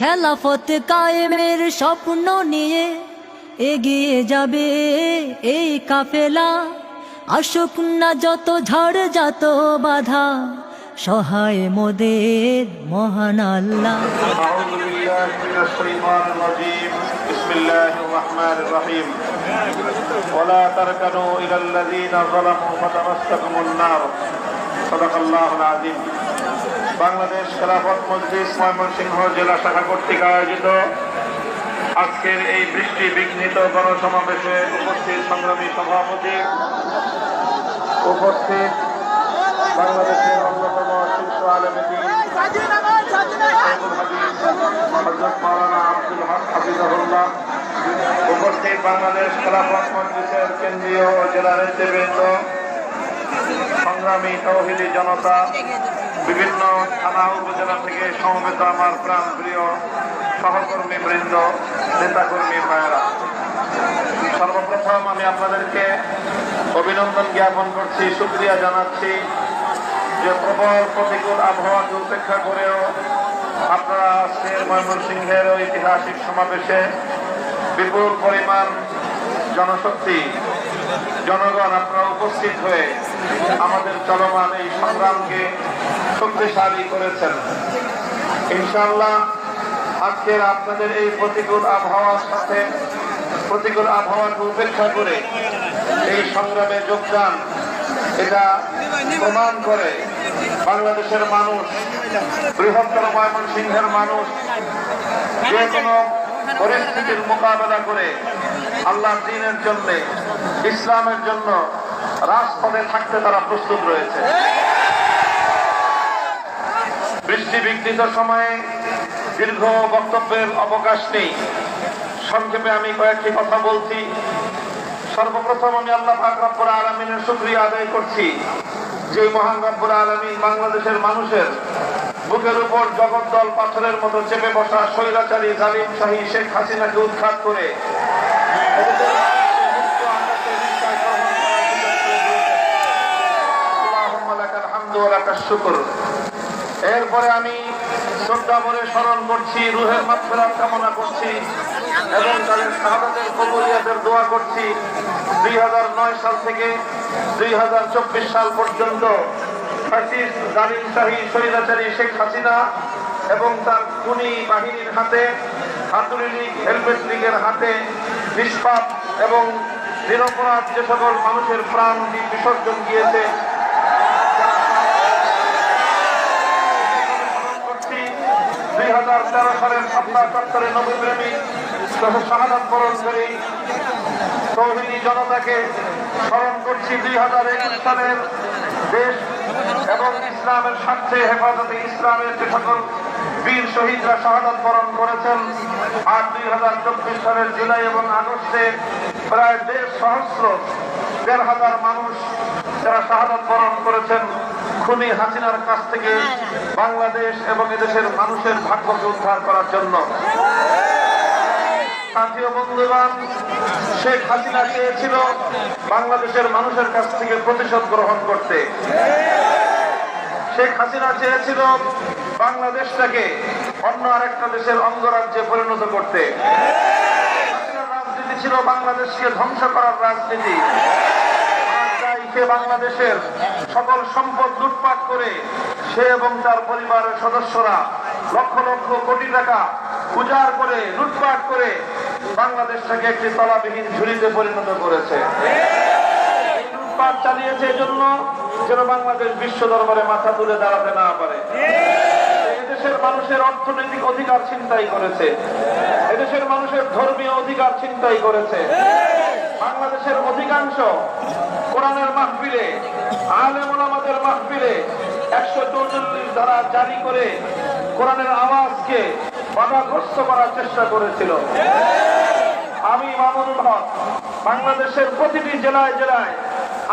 খেলাফত কায়েমের স্বপ্ন নিয়ে এগিয়ে যাবে এই কাফেলা আসুক না যত ঝড় যত বাধা সহায় মোদের মহান আল্লাহ أعوذ بالله من الشيطان الرجيم بسم الله الرحمن الرحيم ولا تركنوا إلى الذين ظلموا فتمسكم النار صدق الله العظيم বাংলাদেশ খেলাফত মজলিস ময়মনসিংহ জেলা শাখা কর্তৃক আয়োজিত আজকের এই বৃষ্টি বিঘ্নিত গণসমাবেশে উপস্থিত সংগ্রামী সভাপতি, উপস্থিত বাংলাদেশের অন্যতম শীর্ষ আলমী উপস্থিত বাংলাদেশ খেলাফত মজলিসের কেন্দ্রীয় জেলা নেতৃবৃন্দ, সংগ্রামী তৌহিদি জনতা বিভিন্ন থানা উপজেলা থেকে সমবেত আমার প্রাণ প্রিয় সহকর্মী বৃন্দ, নেতাকর্মী ভাইয়েরা। সর্বপ্রথম আমি আপনাদেরকে অভিনন্দন জ্ঞাপন করছি শুক্রিয়া জানাচ্ছি যে প্রবল প্রতিকূল আবহাওয়াকে উপেক্ষা করেও আপনারা আজকের ময়মনসিংহের ঐতিহাসিক সমাবেশে বিপুল পরিমাণ জনশক্তি, জনগণ আপনারা উপস্থিত হয়ে আমাদের চলমান এই সংগ্রামকে শক্তিশালী করেছেন। ইনশাআল্লাহ, আজকের আপনাদের এই প্রতিকূল আবহাওয়ার সাথে প্রতিকূল আবহাওয়াকে উপেক্ষা করে এই সংগ্রামে যোগদান, এটা প্রমাণ করে বাংলাদেশের মানুষ, বৃহত্তর ময়মনসিংহের মানুষ, যে কোনো পরিস্থিতির মোকাবেলা করে আল্লাহ দিনের জন্য, ইসলামের জন্য রাজপথে থাকতে তারা প্রস্তুত রয়েছে। বৃষ্টি বিঘ্নিত সময়ে দীর্ঘ বক্তব্যের অবকাশ নেই। সংক্ষেপে আমি কয়েকটি কথা বলছি। সর্বপ্রথম আমি আল্লাহ পাক রব্বুল আলমিনের শুক্রিয়া আদায় করছি যে মহান রব্বুল আলমিন বাংলাদেশের মানুষের বুকের উপর জগদ্দল পাথরের মতো চেপে বসা স্বৈরাচারী জালিম শাহী শেখ হাসিনাকে উৎখাত করে শুকর। এরপরে আমি শ্রদ্ধা ভরে স্মরণ করছি, রুহের মাত্রার কামনা করছি এবং তাদের শাহাদাতের কবুলিয়াতের দোয়া করছি। দুই নয় সাল থেকে দুই সাল পর্যন্ত ফ্যাসিস্ট জালিম শাহী স্বৈরাচারী শেখ হাসিনা এবং তার খুনি বাহিনীর হাতে, হাতুড়ি হেলমেট হাতে নিষ্পাপ এবং নিরপরাধ যে সকল মানুষের প্রাণ বিসর্জন গিয়েছে সালের এবং ইসলামের স্বার্থে হেফাজতে ইসলামের বীর শহীদরা শাহাদাত বরণ করেছেন, আর দুই হাজার চব্বিশ সালের জুলাই এবং আগস্টে প্রায় দেড় সহস্র, দেড় হাজার মানুষ যারা শাহাদাত বরণ করেছেন খুনি হাসিনার কাছ থেকে বাংলাদেশ এবং এদেশের মানুষের ভাগ্যকে উদ্ধার করার জন্য। সাথীয় বন্ধুবান শেখ হাসিনা চেয়েছিল বাংলাদেশের মানুষের কাছ থেকে প্রতিশোধ গ্রহণ করতে। শেখ হাসিনা চেয়েছিল বাংলাদেশটাকে অন্য আরেকটা দেশের অঙ্গরাজ্যে পরিণত করতে। রাজনীতি ছিল বাংলাদেশকে ধ্বংস করার রাজনীতি। বাংলাদেশের সকল সম্পদ লুটপাট করে সে এবং তার পরিবারের সদস্যরা লক্ষ লক্ষ কোটি টাকা উজাড় করে, লুটপাট করে বাংলাদেশটাকে একটি তলাবিহীন ঝুড়িতে পরিণত মানুষের অর্থনৈতিক অধিকার চিন্তাই করেছে। মানুষের ধর্মীয় অধিকার চিন্তাই করেছে। বাংলাদেশের অধিকাংশ কোরআনের মাহফিলে আলেম ওলামাদের মাহফিলে একশো চৌচল্লিশ ধারা জারি করে কোরআনের আওয়াজকে বাধাগ্রস্ত করার চেষ্টা করেছিল। আমি মামুনুল হক, বাংলাদেশের প্রতিটি জেলায় জেলায়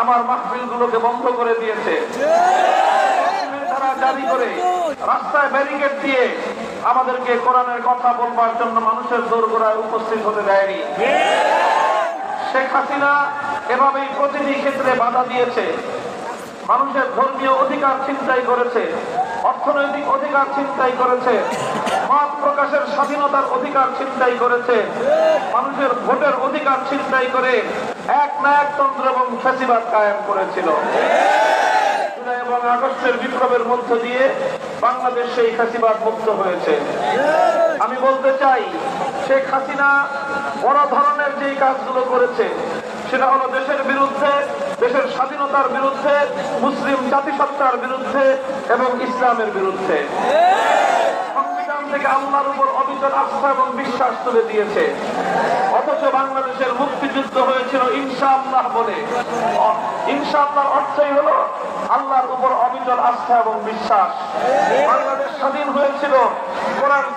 আমার মাহফিলগুলোকে বন্ধ করে দিয়েছে। জারি করে রাস্তায় ব্যারিকেড দিয়ে আমাদেরকে কোরআনের কথা বলবার জন্য মানুষের দোরগোড়ায় উপস্থিত হতে দেয়নি। শেখ হাসিনা এভাবেই প্রতিটি ক্ষেত্রে বাধা দিয়েছে। মানুষের ধর্মীয় অধিকার চিন্তাই করেছে, অর্থনৈতিক অধিকার চিন্তাই করেছে, মত প্রকাশের স্বাধীনতার অধিকার চিন্তাই করেছে, মানুষের ভোটের অধিকার চিন্তাই করে এক নায়কতন্ত্র এবং ফেসিবাদ কায়েম করেছিল। এবং আগস্টের বিপ্লবের মধ্য দিয়ে বাংলাদেশ সেই ফেসিবাদ মুক্ত হয়েছে। আমি বলতে চাই, শেখ হাসিনা বড় ধরনের যেই কাজগুলো করেছে সেটা হলো দেশের বিরুদ্ধে, দেশের স্বাধীনতার বিরুদ্ধে, মুসলিম জাতিসত্তার বিরুদ্ধে এবং ইসলামের বিরুদ্ধে। আল্লাহর উপর অবিচল আস্থা এবং বিশ্বাস তুলে দিয়েছে। অথচ বাংলাদেশের মুক্তিযুদ্ধ হয়েছিল ইনশাআল্লাহ বলে। ইনশাআল্লাহর অর্থই হলো আল্লাহর উপর অবিচল আস্থা এবং বিশ্বাস। বাংলাদেশ স্বাধীন হয়েছিল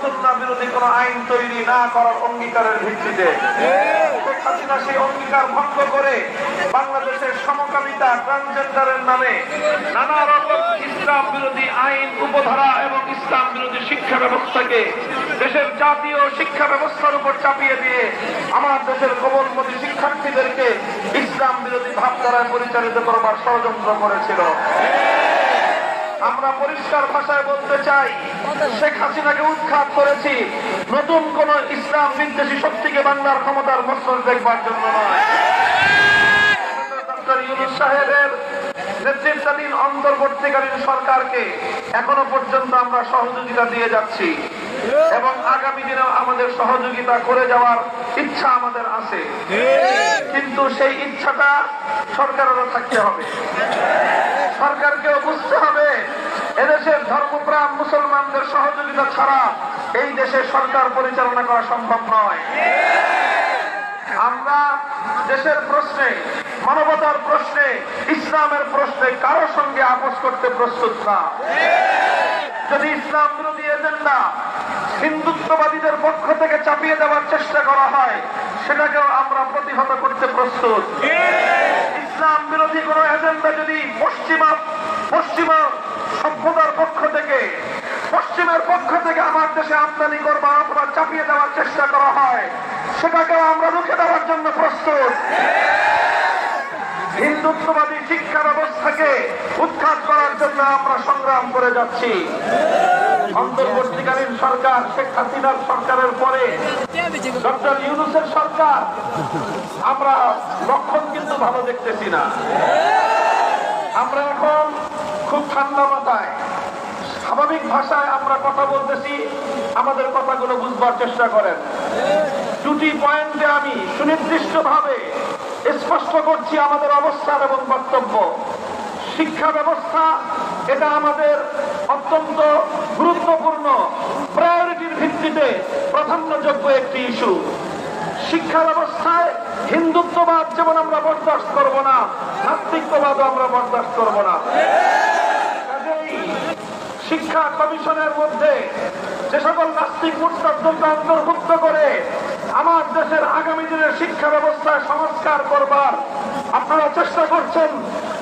সুন্নাহ বিরোধী কোনো আইন তৈরি না করার অঙ্গীকারের ভিত্তিতে। সেই অঙ্গীকার ভঙ্গ করে বাংলাদেশের সমকামিতা ট্রান্সজেন্ডারের নামে নানা রকম ইসলাম বিরোধী আইন, উপধারা এবং ইসলাম বিরোধী শিক্ষা ব্যবস্থাকে দেশের জাতীয় শিক্ষা ব্যবস্থার উপর চাপিয়ে দিয়ে আমার দেশের কোমলমতি শিক্ষার্থীদেরকে ইসলাম বিরোধী ভাবধারায় পরিচালিত করবার ষড়যন্ত্র করেছিল। আমরা পরিষ্কার ভাষায় বলতে চাই, শেখ হাসিনাকে উৎখাত করেছি। নতুন কোন ইসলাম বিদ্বেষী শক্তিকে বাংলার ক্ষমতার মসল দেখবার জন্য নয়। অন্তর্বর্তীকালীন সরকারকে এখনও পর্যন্ত আমরা সহযোগিতা দিয়ে যাচ্ছি এবং আগামী দিনেও আমাদের সহযোগিতা করে যাওয়ার ইচ্ছা আমাদের আছে। কিন্তু সেই ইচ্ছাটা সরকারেরও থাকতে হবে। সরকারকেও বুঝতে হবে, এদেশের ধর্মপ্রাণ মুসলমানদের সহযোগিতা ছাড়া এই দেশে সরকার পরিচালনা করা সম্ভব নয়। আমরা দেশের প্রশ্নে, মানবতার প্রশ্নে, ইসলামের প্রশ্নে কারও সঙ্গে আপোষ করতে প্রস্তুত না। যদি ইসলাম বিরোধী এজেন্ডা হিন্দুত্ববাদীদের পক্ষ থেকে চাপিয়ে দেওয়ার চেষ্টা করা হয়, সেটাকেও আমরা প্রতিহত করতে প্রস্তুত। ইসলাম বিরোধী কোন এজেন্ডা যদি পশ্চিমা পশ্চিমা সভ্যতার পক্ষ থেকে, পশ্চিমের পক্ষ থেকে আমার দেশে আমদানি করবার অথবা চাপিয়ে দেওয়ার চেষ্টা করা হয়, সেটাকেও আমরা রুখে দেওয়ার জন্য প্রস্তুত। হিন্দুত্ববাদী শিক্ষা ব্যবস্থাকে উৎখাত করার জন্য আমরা সংগ্রাম করে যাচ্ছি। অন্তর্বর্তীকালীন সরকার, শেখ হাসিনার সরকারের পরে ডক্টর ইউনুসের সরকার, আমরা লক্ষণ কিন্তু ভালো দেখতেছি না। আমরা এখন খুব ঠান্ডা মাথায়। স্বাভাবিক ভাষায় আমরা কথা বলতেছি, আমাদের কথাগুলো বুঝবার চেষ্টা করেন। দুটি পয়েন্টে আমি সুনির্দিষ্টভাবে স্পষ্ট করছি আমাদের অবস্থান এবং বক্তব্য। শিক্ষা ব্যবস্থা, এটা আমাদের অত্যন্ত গুরুত্বপূর্ণ প্রায়োরিটির ভিত্তিতে প্রাধান্যযোগ্য একটি ইস্যু। শিক্ষা ব্যবস্থায় হিন্দুত্ববাদ যেমন আমরা বরদাস্ত করব না, নাস্তিকবাদও আমরা বরদাস্ত করব না। শিক্ষা কমিশনের মধ্যে যে সকল নাস্তিক মুস্তাদকে অন্তর্ভুক্ত করে আমার দেশের আগামী দিনের শিক্ষা ব্যবস্থায় সংস্কার করবার আপনারা চেষ্টা করছেন,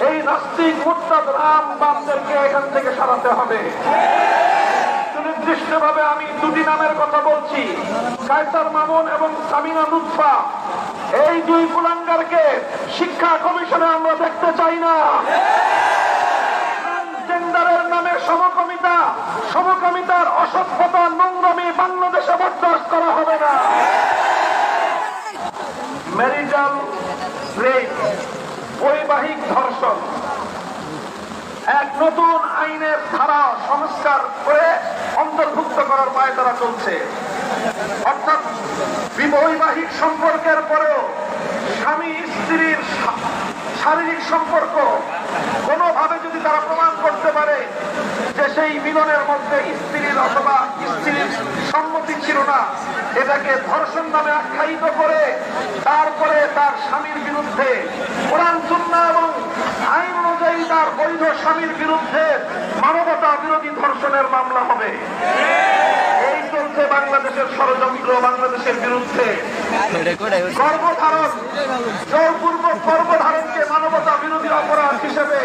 এই নাস্তিক মুস্তাদ রাম বামদেরকে এখান থেকে সরাতে হবে। সুনির্দিষ্টভাবে আমি দুটি নামের কথা বলছি। কায়সার মামুন এবং সামিনা লুৎফা এই দুই কুলাঙ্গারকে শিক্ষা কমিশনে আমরা দেখতে চাই না। ধর্ষণ। এক নতুন আইনের ধারা সংস্কার করে অন্তর্ভুক্ত করার পায় তারা চলছে। অর্থাৎ বিবৈবাহিক সম্পর্কের পরেও স্বামী স্ত্রীর শারীরিক সম্পর্ক কোনোভাবে যদি তারা প্রমাণ করতে পারে যে সেই মিলনের মধ্যে স্ত্রীর অথবা স্ত্রীর সম্মতি ছিল না, এটাকে ধর্ষণ নামে আখ্যায়িত করে তারপরে তার স্বামীর বিরুদ্ধে কোরআন, সুন্নাহ এবং আইন তার বৈধ স্বামীর বিরুদ্ধে মানবতা বিরোধী ধর্ষণের মামলা হবে। এই চলছে বাংলাদেশের ষড়যন্ত্র বাংলাদেশের বিরুদ্ধে। গর্ভধারণ জোরপূর্বক গর্ভধারণকে মানবতা বিরোধী অপরাধ হিসেবে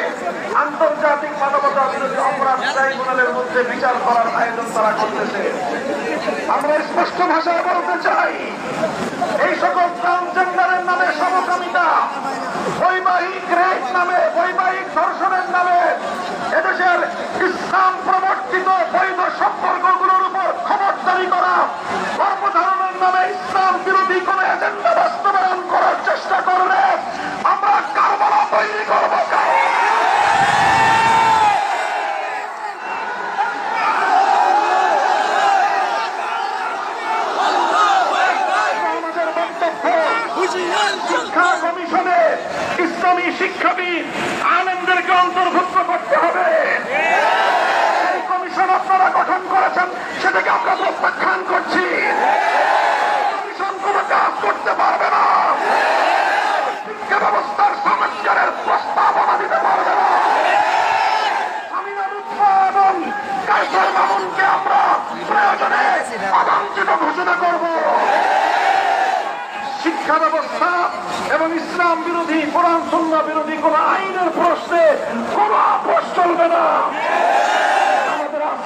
আন্তর্জাতিক মানবতা বিরোধী অপরাধ ট্রাইব্যুনালের মধ্যে বিচার করার আয়োজন তারা করতেছে। আমরা স্পষ্ট ভাষায় বলতে চাই, এই সকল ট্রান্সজেন্ডারের নামে সমকামিতা বৈবাহিক রেপ নামে বৈবাহিক ধর্ষণের নামে এদেশের ইসলাম প্রবর্তিত বৈধ সম্পর্কগুলোর উপর খবরদারি করা গর্ভধারণের নামে ইসলাম বিরোধী কোন এজেন্ডা বাস্তবায়ন করার চেষ্টা করলে আমরা কারবালা তৈরি করব শিক্ষা কমিশনে ইসলামী শিক্ষাবিদ আনন্দেরকে অন্তর্ভুক্ত করতে হবে এই কমিশন আপনারা গঠন করেছেন, সেটাকে আমরা প্রত্যাখ্যান করছি। কমিশন কোনো কাজ করতে পারবে না। শিক্ষা ব্যবস্থার সংস্কারের প্রস্তাবনা দিতে পারবে না। উৎপাদন কাইসার মামুনকে আমরা প্রয়োজনে করব। শিক্ষা ব্যবস্থা এবং ইসলাম বিরোধী, কোরআন সন্না বিরোধী কোন আইনের প্রশ্নে কোন আপোষ চলবে না।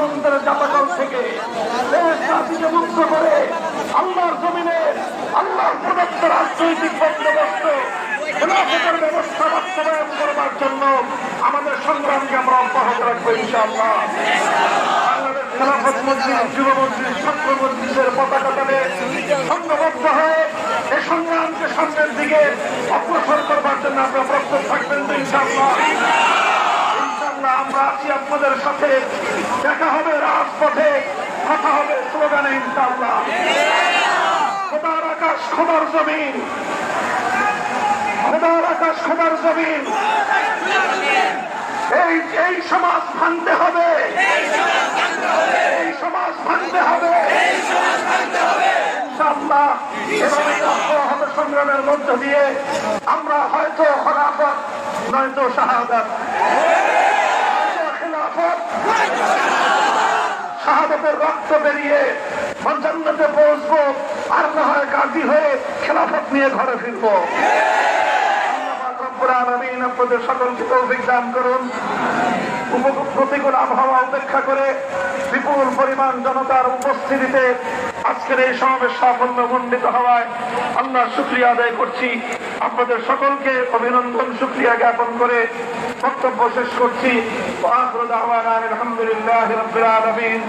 মন্ত্রের জাতাকল থেকে জাতিকে মুক্ত করে আল্লাহর জমিনে আল্লাহর প্রদত্ত রাজনৈতিক বন্দোবস্ত ব্যবস্থা বাস্তবায়ন করবার জন্য আমাদের সংগ্রামকে আমরা অব্যাহত রাখব ইনশাআল্লাহ। সংগ্রামকে সামনের দিকে অগ্রসর করবার জন্য আপনারা প্রস্তুত থাকবেন ইনশাআল্লাহ। ইনশাআল্লাহ আমরা আছি আপনাদের সাথে। দেখা হবে রাজপথে, কথা হবে স্লোগানে ইনশাআল্লাহ। খোদার আকাশ, খোদার জমিন। খোদার আকাশ, খোদার জমিন। এই এই সমাজ ভাঙতে হবে। এই সমাজ ভাঙতে হবে। ইনশাআল্লাহ। এভাবে অব্যাহত সংগ্রামের মধ্য দিয়ে। আমরা হয়তো খলাফত নয়তো খেলাফত শাহাদতের রক্ত বেরিয়ে জান্নাতে পৌঁছবো। আর না হয় গাজী হয়ে খেলাফত নিয়ে ঘরে ফিরবো। আপনাদের সকলকে তৌফিক প্রতিকূল আবহাওয়া উপেক্ষা করে বিপুল পরিমাণ জনতার উপস্থিতিতে আজকের এই সমাবেশ সাফল্য মণ্ডিত হওয়ায় আল্লাহ শুক্রিয়া আদায় করছি। আপনাদের সকলকে অভিনন্দন শুক্রিয়া জ্ঞাপন করে বক্তব্য শেষ করছি। আলহামদুলিল্লাহ রবিল আলমিন।